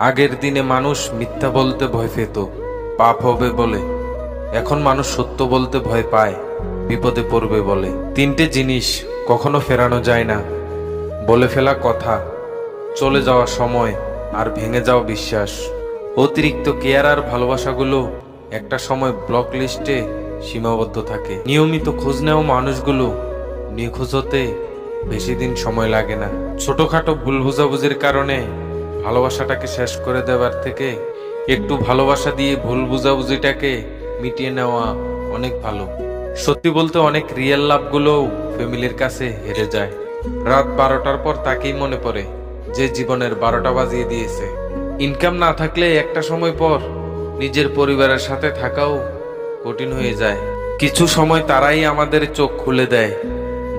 আগের দিনে মানুষ মিথ্যা বলতে ভয় পেত, পাপ হবে বলে। এখন মানুষ সত্য বলতে ভয় পায়, বিপদে পড়বে বলে। তিনটে জিনিস কখনো ফেরানো যায় না। বলে ফেলা কথা, চলে যাওয়া সময় আর ভেঙে যাওয়া বিশ্বাস। অতিরিক্ত কেয়ার আর ভালোবাসাগুলো একটা সময় ব্লক লিস্টে সীমাবদ্ধ থাকে। নিয়মিত খোঁজ নেওয়া মানুষগুলো নিখোঁজ হতে বেশি দিন সময় লাগে না। ছোটখাটো ভুল বোঝাবুঝির কারণে ভালোবাসাটাকে শেষ করে দেওয়ার থেকে একটু ভালোবাসা দিয়ে ভুল বুঝাবুঝিটাকে মিটিয়ে নেওয়া অনেক ভালো। সত্যি বলতে অনেক রিয়েল লাভগুলোও ফ্যামিলির কাছে হেরে যায়। রাত বারোটার পর তাকেই মনে পড়ে যে জীবনের বারোটা বাজিয়ে দিয়েছে। ইনকাম না থাকলে একটা সময় পর নিজের পরিবারের সাথে থাকাও কঠিন হয়ে যায়। কিছু সময় তারাই আমাদের চোখ খুলে দেয়,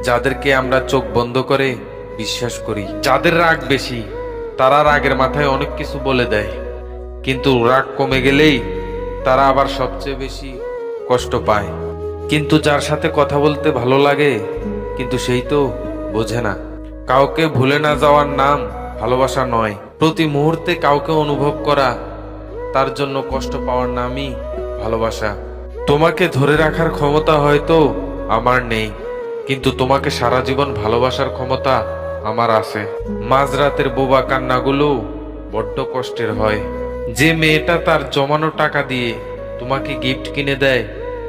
যাদেরকে আমরা চোখ বন্ধ করে বিশ্বাস করি। যাদের রাগ বেশি তারা রাগের মাথায় অনেক কিছু বলে দেয়। কিন্তু রাগ কমে গেলেই তারা আবার সবচেয়ে বেশি কষ্ট পায়। কিন্তু যার সাথে কথা বলতে ভালো লাগে, কিন্তু সেই তো বোঝে না। কাউকে ভুলে না যাওয়ার নাম ভালোবাসা নয়। প্রতি মুহূর্তে কাউকে অনুভব করা, তার জন্য কষ্ট পাওয়ার নামই ভালোবাসা। তোমাকে ধরে রাখার ক্ষমতা হয়তো আমার নেই, কিন্তু তোমাকে সারা জীবন ভালোবাসার ক্ষমতা আমার আছে। মাঝরাতের বোবা কান্নাগুলো বড্ড কষ্টের হয়। যে মেয়েটা তার জমানো টাকা দিয়ে তোমাকে গিফট কিনে দেয়,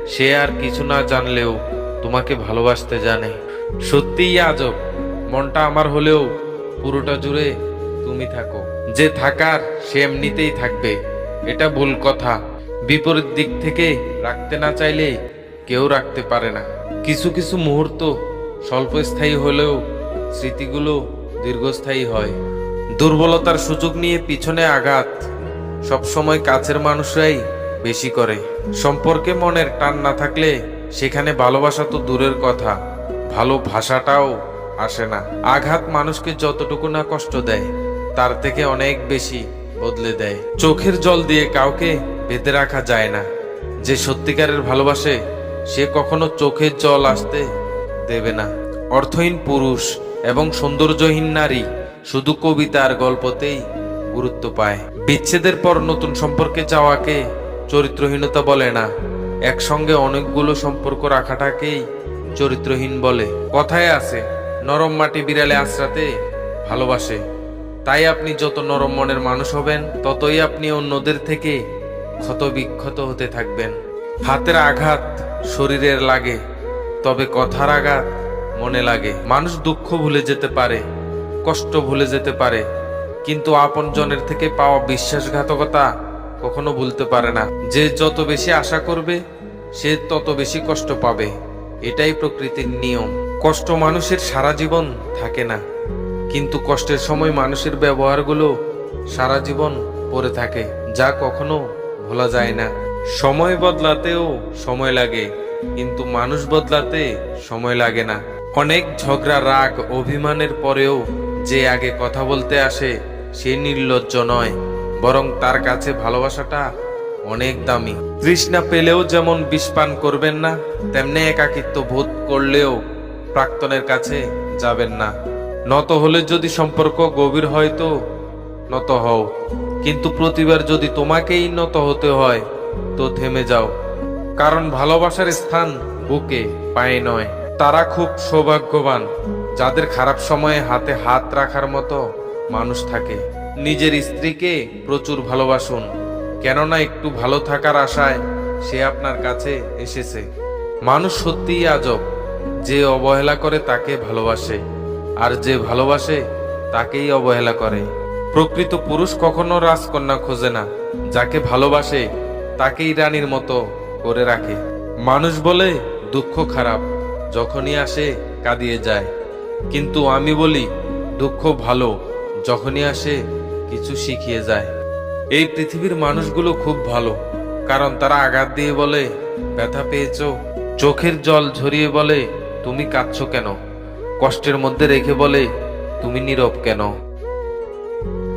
সে আর কিছু না জানলেও তোমাকে ভালোবাসতে জানে। সত্যিই আজব, মনটা আমার হলেও পুরোটা জুড়ে তুমি থাকো। যে থাকার, সে এমনিতেই থাকবে। এটা ভুল কথা। বিপরীত দিক থেকে রাখতে না চাইলে কেউ রাখতে পারে না। কিছু কিছু মুহূর্ত স্বল্পস্থায়ী হলেও স্মৃতিগুলো দীর্ঘস্থায়ী হয়। দুর্বলতার সুযোগ নিয়ে পিছনে আঘাত সবসময় কাছের মানুষরাই বেশি করে। সম্পর্কে মনের টান না থাকলে সেখানে ভালোবাসা তো দূরের কথা, ভালো ভাষাটাও আসে না। আঘাত মানুষকে যতটুকু না কষ্ট দেয়, তার থেকে অনেক বেশি বদলে দেয়। চোখের জল দিয়ে কাউকে বেঁধে রাখা যায় না। যে সত্যিকারের ভালোবাসে, সে কখনো চোখের জল আসতে দেবে না। অর্থহীন পুরুষ এবং সৌন্দর্যহীন নারী শুধু কবিতার গল্পতেই গুরুত্ব পায়। বিচ্ছেদের পর নতুন সম্পর্কে যাওয়াকে চরিত্রহীনতা বলে না। একসঙ্গে অনেকগুলো সম্পর্ক রাখাটাকেই চরিত্রহীন বলে। কথায় আছে, নরম মাটি বিড়ালে আশ্রাতে ভালোবাসে। তাই আপনি যত নরম মনের মানুষ হবেন, ততই আপনি অন্যদের থেকে ক্ষত বিক্ষত হতে থাকবেন। হাতের আঘাত শরীরের লাগে, তবে কথার আঘাত মনে লাগে। মানুষ দুঃখ ভুলে যেতে পারে, কষ্ট ভুলে যেতে পারে, কিন্তু আপনজনের থেকে পাওয়া বিশ্বাসঘাতকতা কখনো ভুলতে পারে না। যে যত বেশি আশা করবে, সে তত বেশি কষ্ট পাবে। এটাই প্রকৃতির নিয়ম। কষ্ট মানুষের সারা জীবন থাকে না, কিন্তু কষ্টের সময় মানুষের ব্যবহারগুলো সারা জীবন পড়ে থাকে, যা কখনো ভোলা যায় না। সময় বদলাতেও সময় লাগে, কিন্তু মানুষ বদলাতে সময় লাগে না। অনেক ঝগড়া, রাগ, অভিমানের পরেও যে আগে কথা বলতে আসে, সে নির্লজ্জ নয়। বরং তার কাছে ভালোবাসাটা অনেক দামি। তৃষ্ণা পেলেও যেমন বিষপান করবেন না, তেমনি একাকিত্ব বোধ করলেও প্রাক্তনের কাছে যাবেন না। নত হলে যদি সম্পর্ক গভীর হয় তো নত হও। কিন্তু প্রতিবার যদি তোমাকেই নত হতে হয়, তো থেমে যাও। কারণ ভালোবাসার স্থান বুকে, পায়ে নয়। তারা খুব সৌভাগ্যবান, যাদের খারাপ সময়ে হাতে হাত রাখার মতো মানুষ থাকে। নিজের স্ত্রীকে প্রচুর ভালোবাসুন, কেননা একটু ভালো থাকার আশায় সে আপনার কাছে এসেছে। মানুষ সত্যিই আজব, যে অবহেলা করে তাকে ভালোবাসে, আর যে ভালোবাসে তাকেই অবহেলা করে। প্রকৃত পুরুষ কখনো রাজকন্যা খোঁজে না, যাকে ভালোবাসে তাকেই রানীর মতো করে রাখে। মানুষ বলে দুঃখ খারাপ যখনই আসে কাঁদিয়ে যায়। কিন্তু আমি বলি, দুঃখ ভালো, যখনই আসে কিছু শিখিয়ে যায়। এই পৃথিবীর মানুষগুলো খুব ভালো, কারণ তারা আঘাত দিয়ে বলে, ব্যথা পেয়েছ। চোখের জল ঝরিয়ে বলে, তুমি কাঁদছ কেন? কষ্টের মধ্যে রেখে বলে, তুমি নীরব কেন?